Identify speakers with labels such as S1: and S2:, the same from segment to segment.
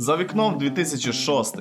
S1: За вікном 2006.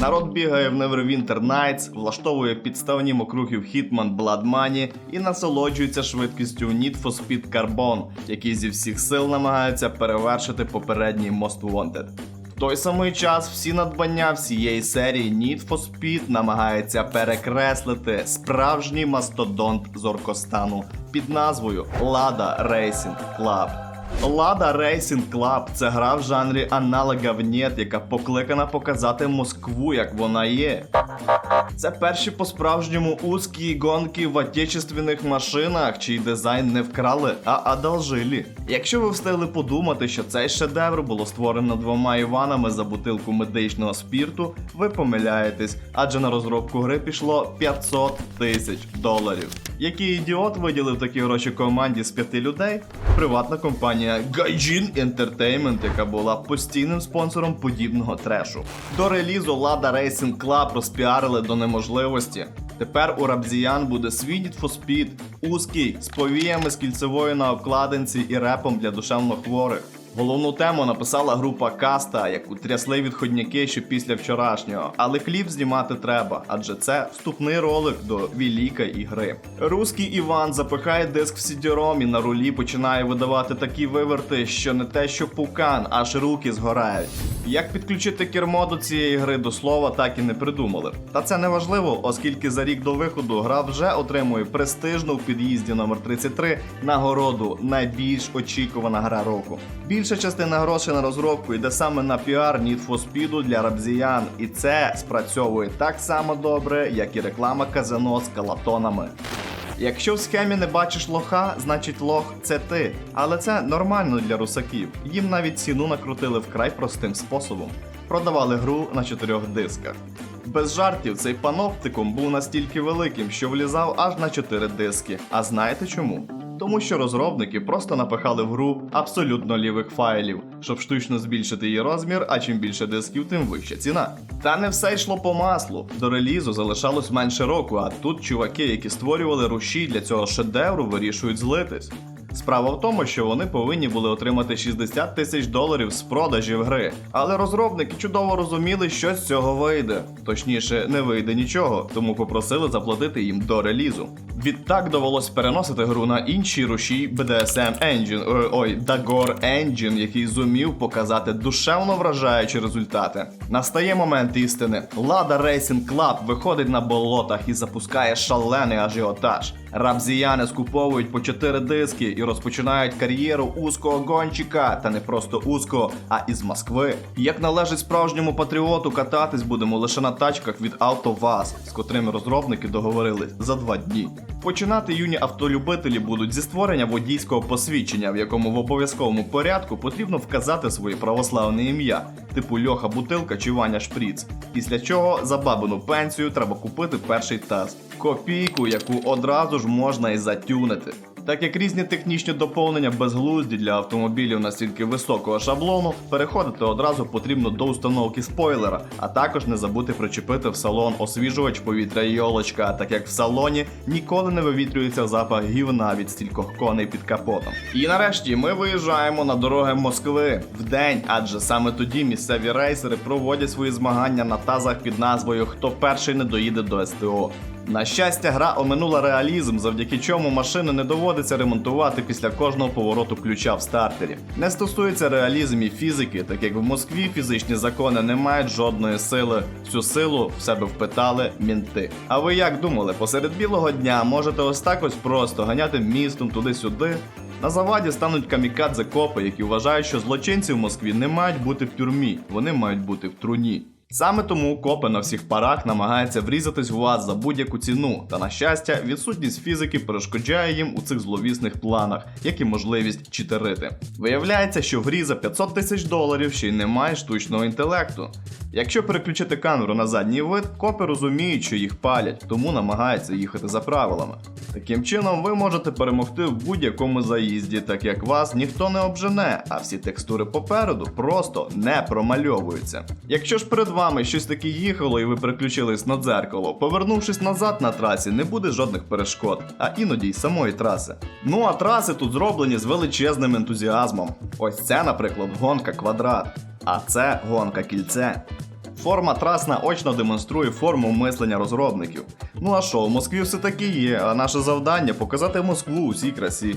S1: Народ бігає в Neverwinter Nights, влаштовує підставні мокрухів Hitman Blood Money і насолоджується швидкістю Need for Speed Carbon, який зі всіх сил намагається перевершити попередній Most Wanted. В той самий час всі надбання всієї серії Need for Speed намагається перекреслити справжній мастодонт з Оркостану під назвою Lada Racing Club. Lada Racing Club – це гра в жанрі аналога нет, яка покликана показати Москву, як вона є. Це перші по-справжньому узкі гонки в отечественних машинах, чий дизайн не вкрали, а одолжили. Якщо ви встигли подумати, що цей шедевр було створено двома Іванами за бутилку медичного спірту, ви помиляєтесь, адже на розробку гри пішло 500 тисяч доларів. Який ідіот виділив такі гроші команді з п'яти людей? Приватна компанія Gaijin Entertainment, яка була постійним спонсором подібного трешу. До релізу Lada Racing Club розпіарили до неможливості. Тепер у Рабзіян буде свій Need for Speed, узкий, з повіями з кільцевою на обкладинці і репом для душевно хворих. Головну тему написала група Каста, яку трясли відходняки ще після вчорашнього. Але кліп знімати треба, адже це вступний ролик до великої ігри. Руський Іван запихає диск в сідіром і на рулі починає видавати такі виверти, що не те, що пукан, аж руки згорають. Як підключити кермо до цієї гри до слова, так і не придумали. Та це не важливо, оскільки за рік до виходу гра вже отримує престижну в під'їзді номер 33 нагороду найбільш очікувана гра року. Більша частина грошей на розробку йде саме на піар Need for Speed для рабзіян, і це спрацьовує так само добре, як і реклама казино з калатонами. Якщо в схемі не бачиш лоха, значить лох це ти. Але це нормально для русаків. Їм навіть ціну накрутили вкрай простим способом. Продавали гру на чотирьох дисках. Без жартів, цей паноптикум був настільки великим, що влізав аж на 4 диски. А знаєте чому? Тому що розробники просто напихали в гру абсолютно лівих файлів, щоб штучно збільшити її розмір, а чим більше дисків, тим вища ціна. Та не все йшло по маслу. До релізу залишалось менше року, а тут чуваки, які створювали руші для цього шедевру, вирішують злитись. Справа в тому, що вони повинні були отримати 60 тисяч доларів з продажів гри. Але розробники чудово розуміли, що з цього вийде. Точніше, не вийде нічого, тому попросили заплатити їм до релізу. Відтак довелось переносити гру на інші руші BDSM Engine, е, ой, Dagor Engine, який зумів показати душевно вражаючі результати. Настає момент істини. Lada Racing Club виходить на болотах і запускає шалений ажіотаж. Рабзіяни скуповують по 4 диски і розпочинають кар'єру узкого гонщика, та не просто узкого, а із Москви. Як належить справжньому патріоту, кататись будемо лише на тачках від АвтоВАЗ, з котрими розробники договорились за два дні. Починати юні автолюбителі будуть зі створення водійського посвідчення, в якому в обов'язковому порядку потрібно вказати своє православне ім'я, типу Льоха Бутилка чи Ваня Шпріц. Після чого за бабину пенсію треба купити перший таз. Копійку, яку одразу ж можна і затюнити. Так як різні технічні доповнення безглузді для автомобілів настільки високого шаблону, переходити одразу потрібно до установки спойлера, а також не забути причепити в салон освіжувач повітря йолочка, так як в салоні ніколи не вивітрюється запах гівна від стількох коней під капотом. І нарешті ми виїжджаємо на дороги Москви в день, адже саме тоді місцеві рейсери проводять свої змагання на тазах під назвою Хто перший не доїде до СТО. На щастя, гра оминула реалізм, завдяки чому машини не доводиться ремонтувати після кожного повороту ключа в стартері. Не стосується реалізм і фізики, так як в Москві фізичні закони не мають жодної сили. Всю силу в себе впитали мінти. А ви як думали, посеред білого дня можете ось так ось просто ганяти містом туди-сюди? На заваді стануть камікадзе копи, які вважають, що злочинці в Москві не мають бути в тюрмі, вони мають бути в труні. Саме тому копи на всіх парах намагаються врізатись в вас за будь-яку ціну, та на щастя, відсутність фізики перешкоджає їм у цих зловісних планах, як і можливість читерити. Виявляється, що в грі за 500 тисяч доларів ще й немає штучного інтелекту. Якщо переключити камеру на задній вид, копи розуміють, що їх палять, тому намагаються їхати за правилами. Таким чином, ви можете перемогти в будь-якому заїзді, так як вас ніхто не обжене, а всі текстури попереду просто не промальовуються. Якщо ж перед вами щось таке їхало і ви переключились на дзеркало, повернувшись назад на трасі, не буде жодних перешкод, а іноді й самої траси. Ну а траси тут зроблені з величезним ентузіазмом. Ось це, наприклад, гонка квадрат. А це гонка кільце. Форма трас наочно демонструє форму мислення розробників. Ну а що, в Москві все таки є, а наше завдання показати Москву у всій красі.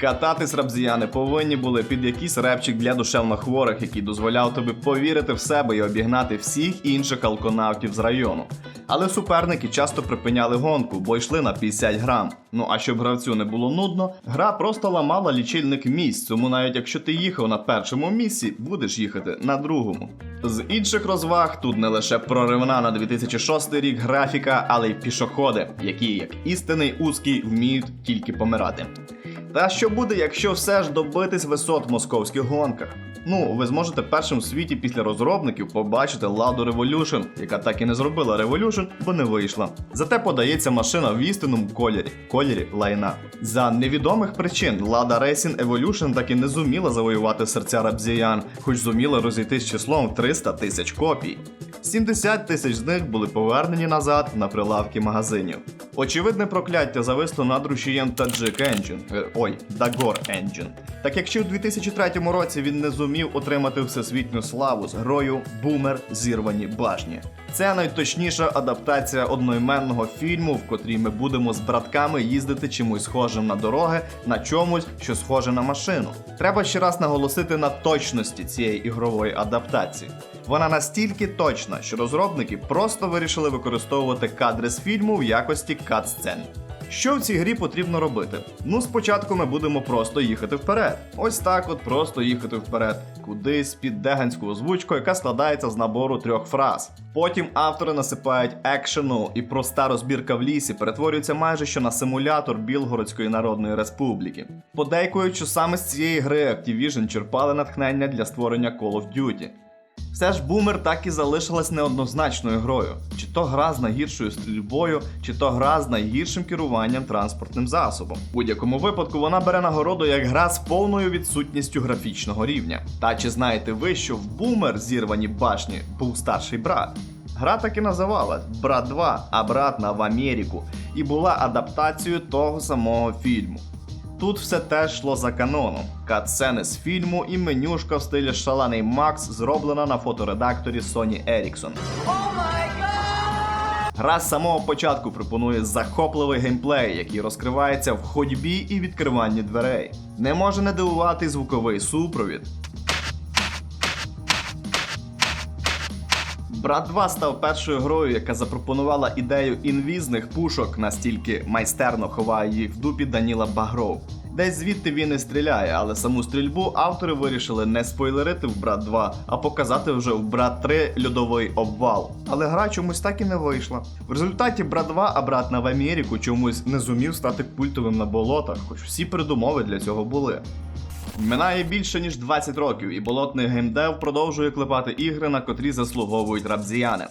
S1: Кататись рабзіяни повинні були під якийсь репчик для душевнохворих, який дозволяв тобі повірити в себе і обігнати всіх інших алконавтів з району. Але суперники часто припиняли гонку, бо йшли на 50 грам. Ну а щоб гравцю не було нудно, гра просто ламала лічильник місць, тому навіть якщо ти їхав на першому місці, будеш їхати на другому. З інших розваг тут не лише проривна на 2006 рік графіка, але й пішоходи, які, як істинний узкий, вміють тільки помирати. Та що буде, якщо все ж добитись висот в московських гонках? Ну, ви зможете першим в світі після розробників побачити Ладу Revolution, яка так і не зробила Revolution, бо не вийшла. Зате подається машина в істинному кольорі, кольорі лайна. За невідомих причин Lada Racing Evolution так і не зуміла завоювати серця рабзіян, хоч зуміла розійтись числом в 300 тисяч копій. 70 тисяч з них були повернені назад на прилавки магазинів. Очевидне прокляття зависло над рушієм Tajik Engine, е, ой, Dagor Engine. Так як ще у 2003 році він не зумів отримати всесвітню славу з грою Бумер Зірвані башні. Це найточніша адаптація одноіменного фільму, в котрій ми будемо з братками їздити чимось схожим на дороги, на чомусь, що схоже на машину. Треба ще раз наголосити на точності цієї ігрової адаптації. Вона настільки точна, що розробники просто вирішили використовувати кадри з фільму в якості кат-сцен. Що в цій грі потрібно робити? Ну, спочатку ми будемо просто їхати вперед. Ось так, от просто їхати вперед, кудись під деганську озвучку, яка складається з набору трьох фраз. Потім автори насипають екшену, і проста розбірка в лісі перетворюється майже що на симулятор Білгородської Народної Республіки. Подейкують, що саме з цієї гри Activision черпали натхнення для створення Call of Duty. Все ж бумер так і залишилась неоднозначною грою. Чи то гра з найгіршою стрільбою, чи то гра з найгіршим керуванням транспортним засобом. В будь-якому випадку вона бере нагороду як гра з повною відсутністю графічного рівня. Та чи знаєте ви, що в бумер зірвані башні був старший брат? Гра так і називалась Брат 2, обратно в Америку, і була адаптацією того самого фільму. Тут все теж йшло за каноном. Катсцени з фільму і менюшка в стилі Шалений Макс зроблена на фоторедакторі Sony Ericsson. Гра з самого початку пропонує захопливий геймплей, який розкривається в ходьбі і відкриванні дверей. Не може не дивувати звуковий супровід. Брат 2 став першою грою, яка запропонувала ідею інвізних пушок, настільки майстерно ховає їх в дупі Даніла Багров. Десь звідти він і стріляє, але саму стрільбу автори вирішили не спойлерити в Брат 2, а показати вже в Брат 3 льодовий обвал. Але гра чомусь так і не вийшла. В результаті Брат 2 обратно в Америку чомусь не зумів стати культовим на болотах, хоч всі передумови для цього були. Минає більше ніж 20 років, і болотний геймдев продовжує клепати ігри, на котрі заслуговують рабзіяни.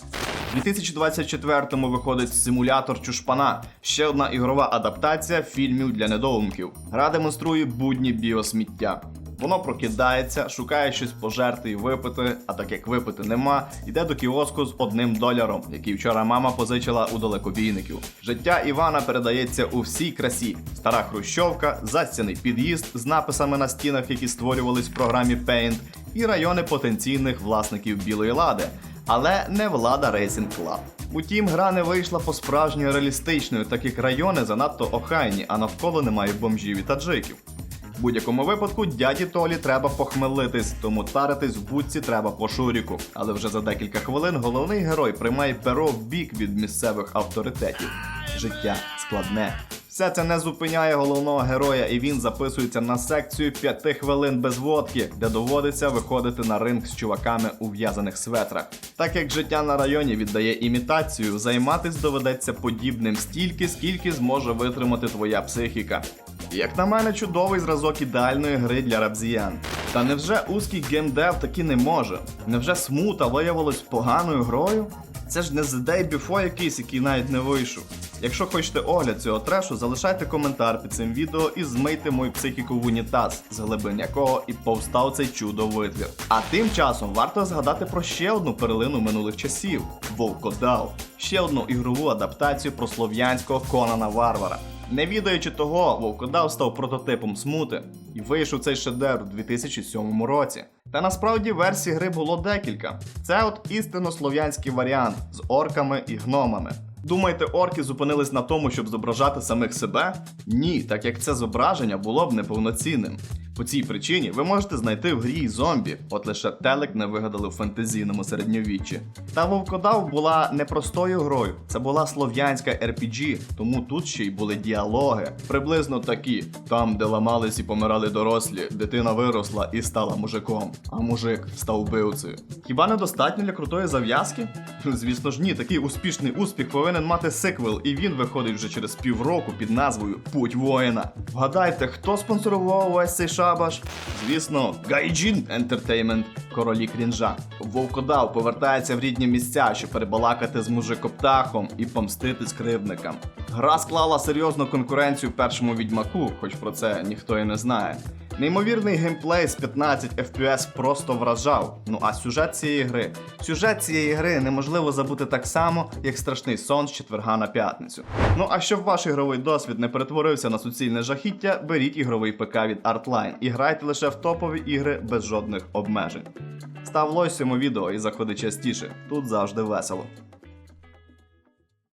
S1: У 2024-му виходить симулятор Чушпана, ще одна ігрова адаптація фільмів для недоумків. Гра демонструє будні біосміття. Воно прокидається, шукає щось пожерти і випити, а так як випити нема, йде до кіоску з одним доляром, який вчора мама позичила у далекобійників. Життя Івана передається у всій красі: стара хрущовка, застяний під'їзд з написами на стінах, які створювались в програмі Paint, і райони потенційних власників білої лади. Але не влада Racing Club. Утім, гра не вийшла по справжньо реалістичною, так як райони занадто охайні, а навколо немає бомжів і таджиків. В будь-якому випадку дяді Толі треба похмелитись, тому таритись в будці треба по шуріку. Але вже за декілька хвилин головний герой приймає перо в бік від місцевих авторитетів. Життя складне. Все це не зупиняє головного героя, і він записується на секцію 5 хвилин без водки, де доводиться виходити на ринг з чуваками у в'язаних светрах. Так як життя на районі віддає імітацію, займатись доведеться подібним стільки, скільки зможе витримати твоя психіка. Як на мене, чудовий зразок ідеальної гри для рабзіян. Та невже узкий геймдев таки не може? Невже смута виявилась поганою грою? Це ж не The Day Before якийсь, який навіть не вийшов. Якщо хочете огляд цього трешу, залишайте коментар під цим відео і змийте мою психіку в унітаз, з глибин якого і повстав цей чудо витвір. А тим часом варто згадати про ще одну перлину минулих часів Волкодав. Ще одну ігрову адаптацію про слов'янського Конана Варвара. Не відаючи того, Вовкодав став прототипом смути і вийшов цей шедевр у 2007 році. Та насправді версій гри було декілька. Це от істинно слов'янський варіант з орками і гномами. Думаєте, орки зупинились на тому, щоб зображати самих себе? Ні, так як це зображення було б неповноцінним. По цій причині ви можете знайти в грі зомбі, от лише телек не вигадали в фентезійному середньовіччі. Та Вовкодав була не простою грою, це була слов'янська RPG, тому тут ще й були діалоги. Приблизно такі: там, де ламались і помирали дорослі, дитина виросла і стала мужиком, а мужик став вбивцею. Хіба недостатньо для крутої зав'язки? Звісно ж ні, такий успішний успіх повинен мати сиквел, і він виходить вже через півроку під назвою Путь воїна. Вгадайте, хто спонсорував увесь цей шабаш? Звісно, Гайджін Ентертеймент, королі крінжа. Вовкодав повертається в рідні місця, щоб перебалакати з мужикоптахом і помстити скривдникам. Гра склала серйозну конкуренцію першому відьмаку, хоч про це ніхто і не знає. Неймовірний геймплей з 15 FPS просто вражав. Ну а сюжет цієї гри. Сюжет цієї гри неможливо забути так само, як страшний сон з четверга на п'ятницю. Ну а щоб ваш ігровий досвід не перетворився на суцільне жахіття, беріть ігровий ПК від Artline і грайте лише в топові ігри без жодних обмежень. Став лось цьому відео і заходи частіше. Тут завжди весело.